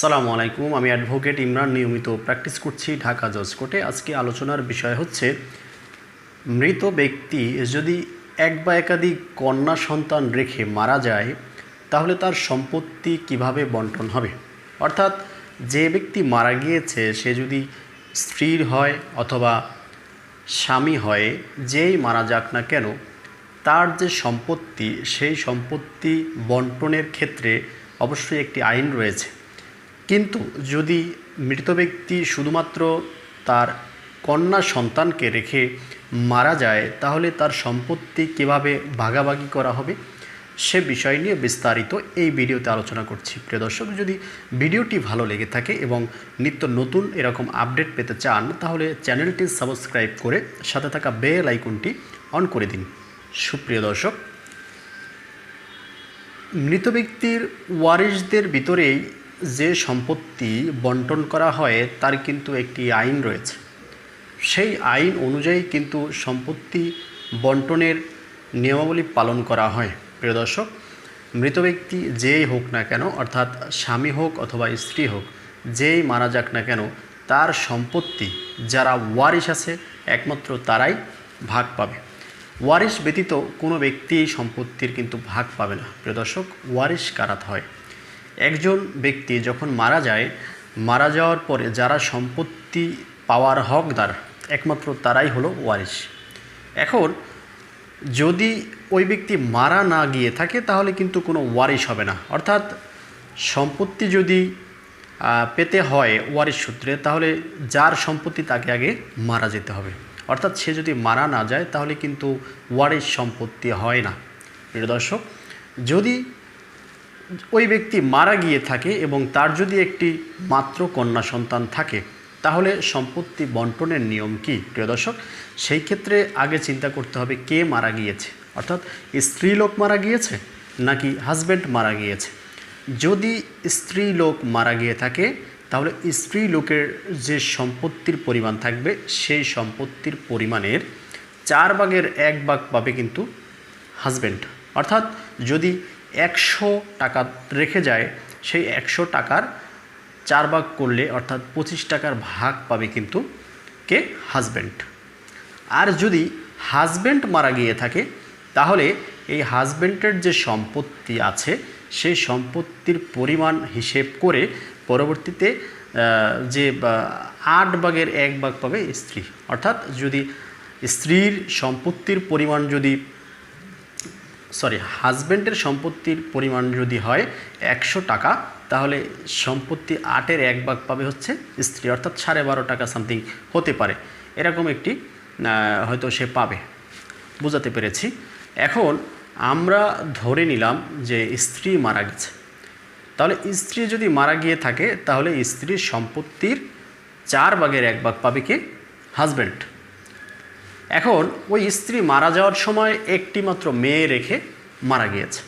সালামু আলাইকুম, আমি অ্যাডভোকেট ইমরান। নিয়মিত প্র্যাকটিস করছি ঢাকা জজ কোর্টে আজকে আলোচনার বিষয় হচ্ছে, মৃত ব্যক্তি যদি এক বা একাধিক কন্যা সন্তান রেখে মারা যায়, তাহলে তার সম্পত্তি কীভাবে বন্টন হবে? অর্থাৎ, যে ব্যক্তি মারা গিয়েছে, সে যদি স্ত্রীর হয় অথবা স্বামী হয়, যেই মারা যাক না কেন, তার যে সম্পত্তি, সেই সম্পত্তি বন্টনের ক্ষেত্রে অবশ্যই একটি আইন রয়েছে। কিন্তু যদি মৃত ব্যক্তি শুধুমাত্র তার কন্যা সন্তানকে রেখে মারা যায়, তাহলে তার সম্পত্তি কীভাবে ভাগাভাগি করা হবে? সে বিষয় নিয়ে বিস্তারিত এই ভিডিওতে আলোচনা করছি। প্রিয় দর্শক, যদি ভিডিওটি ভালো লেগে থাকে এবং নিত্য নতুন এরকম আপডেট পেতে চান, তাহলে চ্যানেলটি সাবস্ক্রাইব করে সাথে থাকা বেল আইকনটি অন করে দিন। সুপ্রিয় দর্শক, মৃত ব্যক্তির ওয়ারিশদের ভিতরেই যে সম্পত্তি বন্টন করা হয়, তার কিন্তু একটি আইন রয়েছে। সেই আইন অনুযায়ী কিন্তু সম্পত্তি বন্টনের নিয়মাবলী পালন করা হয়। প্রিয় দর্শক, মৃত ব্যক্তি যেই হোক না কেন, অর্থাৎ স্বামী হোক অথবা স্ত্রী হোক, যেই মারা যাক না কেন, তার সম্পত্তি যারা ওয়ারিশ আছে, একমাত্র তারাই ভাগ পাবে। ওয়ারিশ ব্যতীত কোনো ব্যক্তি সম্পত্তির কিন্তু ভাগ পাবে না। প্রিয় দর্শক, ওয়ারিশ কারাত হয়? একজন ব্যক্তি যখন মারা যায়, মারা যাওয়ার পরে যারা সম্পত্তি পাওয়ার হকদার, একমাত্র তারাই হলো ওয়ারিশ। এখন, যদি ওই ব্যক্তি মারা না গিয়ে থাকে, তাহলে কিন্তু কোনো ওয়ারিশ হবে না। অর্থাৎ, সম্পত্তি যদি পেতে হয় ওয়ারিশ সূত্রে, তাহলে যার সম্পত্তি তাকে আগে মারা যেতে হবে। অর্থাৎ, সে যদি মারা না যায়, তাহলে কিন্তু ওয়ারিশ সম্পত্তি হয় না। প্রিয় দর্শক, যদি ওই ব্যক্তি মারা গিয়ে থাকে এবং তার যদি একটি মাত্র কন্যা সন্তান থাকে, তাহলে সম্পত্তি বন্টনের নিয়ম কি? প্রিয় দর্শক, সেই ক্ষেত্রে আগে চিন্তা করতে হবে কে মারা গিয়েছে। অর্থাৎ স্ত্রী লোক মারা গিয়েছে নাকি হাজব্যান্ড মারা গিয়েছে? যদি স্ত্রী লোক মারা গিয়ে থাকে, তাহলে স্ত্রী লোকের যে সম্পত্তির পরিমাণ থাকবে, সেই সম্পত্তির পরিমাণের চার ভাগের এক ভাগ পাবে কিন্তু হাজব্যান্ড অর্থাৎ যদি একশো টাকা রেখে যায়, সেই একশো টাকার চার ভাগ করলে অর্থাৎ পঁচিশ টাকার ভাগ পাবে কিন্তু কে? হাজব্যান্ড আর যদি হাজব্যান্ড মারা গিয়ে থাকে, তাহলে এই হাজব্যান্ডের যে সম্পত্তি আছে, সেই সম্পত্তির পরিমাণ হিসেব করে পরবর্তীতে যে আট ভাগের এক ভাগ পাবে স্ত্রী। অর্থাৎ যদি স্ত্রীর সম্পত্তির পরিমাণ যদি সরি হাজব্যান্ডের সম্পত্তির পরিমাণ যদি হয় একশো টাকা, তাহলে সম্পত্তি আটের এক ভাগ পাবে হচ্ছে স্ত্রী, অর্থাৎ সাড়ে বারো টাকা সামথিং হতে পারে। এরকম একটি হয়তো সে পাবে। বুঝাতে পেরেছি। এখন আমরা ধরে নিলাম যে স্ত্রী মারা গেছে। তাহলে স্ত্রী যদি মারা গিয়ে থাকে, তাহলে স্ত্রীর সম্পত্তির চার ভাগের এক ভাগ পাবে কে? হাজব্যান্ড এখন ওই স্ত্রী মারা যাওয়ার সময় একটি মাত্র মেয়ে রেখে মারা গিয়েছে।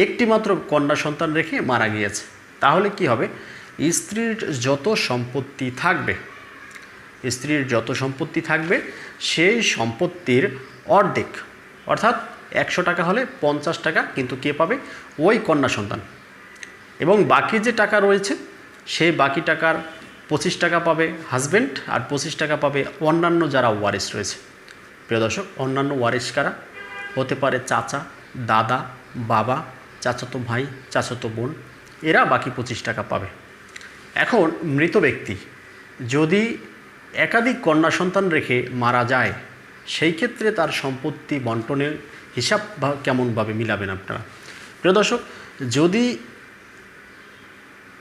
একটি মাত্র কন্যা সন্তান রেখে মারা গিয়েছে। তাহলে কি হবে? স্ত্রীর যত সম্পত্তি থাকবে, স্ত্রীর যত সম্পত্তি থাকবে, সেই সম্পত্তির অর্ধেক, অর্থাৎ একশো টাকা হলে পঞ্চাশ টাকা কিন্তু কে পাবে? ওই কন্যা সন্তান। এবং বাকি যে টাকা রয়েছে, সেই বাকি টাকার পঁচিশ টাকা পাবে হাজব্যান্ড আর পঁচিশ টাকা পাবে অন্যান্য যারা ওয়ারিস রয়েছে। প্রিয় দর্শক, অন্যান্য ওয়ারিস কারা? হতে পারে চাচা, দাদা, বাবা, চাচাতো ভাই, চাচাতো বোন, এরা বাকি পঁচিশ টাকা পাবে। এখন মৃত ব্যক্তি যদি একাধিক কন্যা সন্তান রেখে মারা যায়, সেই ক্ষেত্রে তার সম্পত্তি বন্টনের হিসাব কেমনভাবে মিলাবেন আপনারা? প্রিয় দর্শক, যদি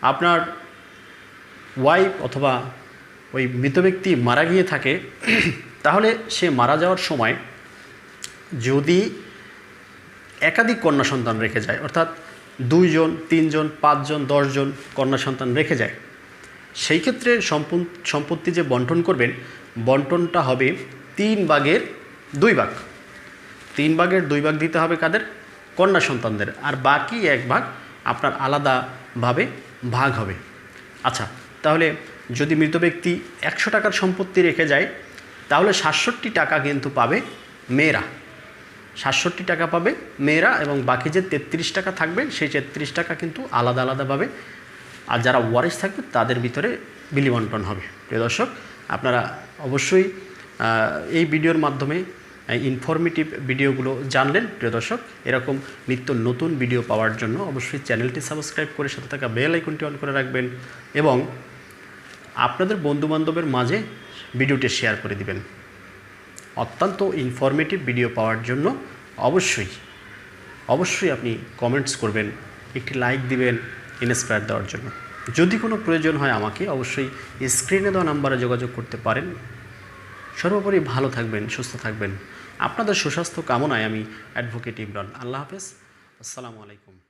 আপনার ওয়াইফ অথবা ওই মৃত ব্যক্তি মারা গিয়ে থাকে, তাহলে সে মারা যাওয়ার সময় যদি একাধিক কন্যা সন্তান রেখে যায়, অর্থাৎ দুইজন, তিনজন, পাঁচজন, দশজন কন্যা সন্তান রেখে যায়, সেই ক্ষেত্রে সম্পত্তি যে বন্টন করবেন, বন্টনটা হবে তিন ভাগের দুই ভাগ। তিন ভাগের দুই ভাগ দিতে হবে কাদের? কন্যা সন্তানদের। আর বাকি এক ভাগ আপনার আলাদাভাবে ভাগ হবে। আচ্ছা তাহলে যদি মৃত ব্যক্তি একশো টাকার সম্পত্তি রেখে যায়, তাহলে সাতষট্টি টাকা কিন্তু পাবে মেয়েরা। সাতষট্টি টাকা পাবে মেয়েরা এবং বাকি যে তেত্রিশ টাকা থাকবে, সেই তেত্রিশ টাকা কিন্তু আলাদা আলাদাভাবে আর যারা ওয়ারিশ থাকবে, তাদের ভিতরে বিলি বন্টন হবে। প্রিয় দর্শক, আপনারা অবশ্যই এই ভিডিওর মাধ্যমে ইনফরমেটিভ ভিডিওগুলো জানলেন। প্রিয় দর্শক, এরকম নিত্য নতুন ভিডিও পাওয়ার জন্য অবশ্যই চ্যানেলটি সাবস্ক্রাইব করে সাথে থাকা বেল আইকনটি অন করে রাখবেন এবং আপনাদের বন্ধুবান্ধবের মাঝে ভিডিওটি শেয়ার করে দিবেন। অত্যন্ত ইনফরমেটিভ ভিডিও পাওয়ার জন্য অবশ্যই অবশ্যই আপনি কমেন্টস করবেন, একটি লাইক দিবেন ইন্সপায়ার দেওয়ার জন্য। যদি কোনো প্রয়োজন হয় আমাকে অবশ্যই স্ক্রিনে দেওয়া নাম্বারে যোগাযোগ করতে পারেন। সর্বোপরি ভালো থাকবেন, সুস্থ থাকবেন। আপনাদের সুস্বাস্থ্য কামনায় আমি অ্যাডভোকেট ইমরান। আল্লাহ হাফেজ। আসসালামু আলাইকুম।